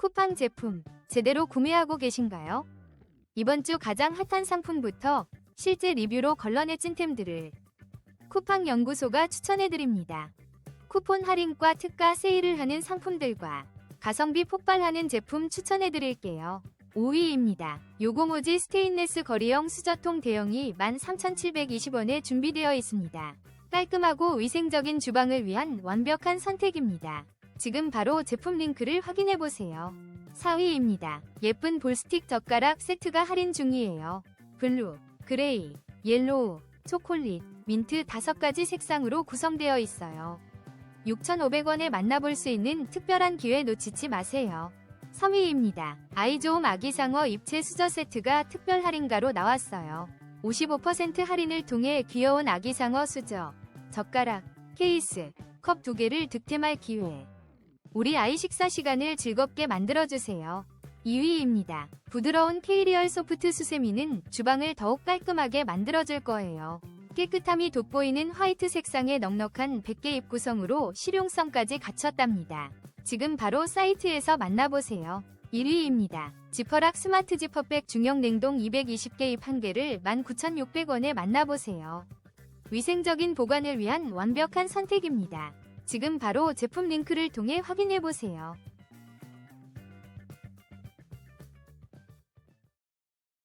쿠팡 제품 제대로 구매하고 계신가요? 이번 주 가장 핫한 상품부터 실제 리뷰로 걸러내 찐템들을 쿠팡 연구소가 추천해드립니다. 쿠폰 할인과 특가 세일을 하는 상품들과 가성비 폭발하는 제품 추천해드릴게요. 5위입니다. 요고모지 스테인레스 거리형 수저통 대용이 13,720원에 준비되어 있습니다. 깔끔하고 위생적인 주방을 위한 완벽한 선택입니다. 지금 바로 제품 링크를 확인해보세요. 4위입니다. 예쁜 볼스틱 젓가락 세트가 할인 중이에요. 블루, 그레이, 옐로우, 초콜릿, 민트 5가지 색상으로 구성되어 있어요. 6,500원에 만나볼 수 있는 특별한 기회 놓치지 마세요. 3위입니다. 아이조움 아기상어 입체 수저 세트가 특별 할인가로 나왔어요. 55% 할인을 통해 귀여운 아기상어 수저, 젓가락, 케이스, 컵두 개를 득템할 기회. 우리 아이 식사 시간을 즐겁게 만들어주세요. 2위입니다. 부드러운 케이리얼 소프트 수세미는 주방을 더욱 깔끔하게 만들어줄 거예요. 깨끗함이 돋보이는 화이트 색상의 넉넉한 100개 입 구성으로 실용성까지 갖췄답니다. 지금 바로 사이트에서 만나보세요. 1위입니다. 지퍼락 스마트 지퍼백 중형 냉동 220개 입 1개를 19,600원에 만나보세요. 위생적인 보관을 위한 완벽한 선택입니다. 지금 바로 제품 링크를 통해 확인해보세요.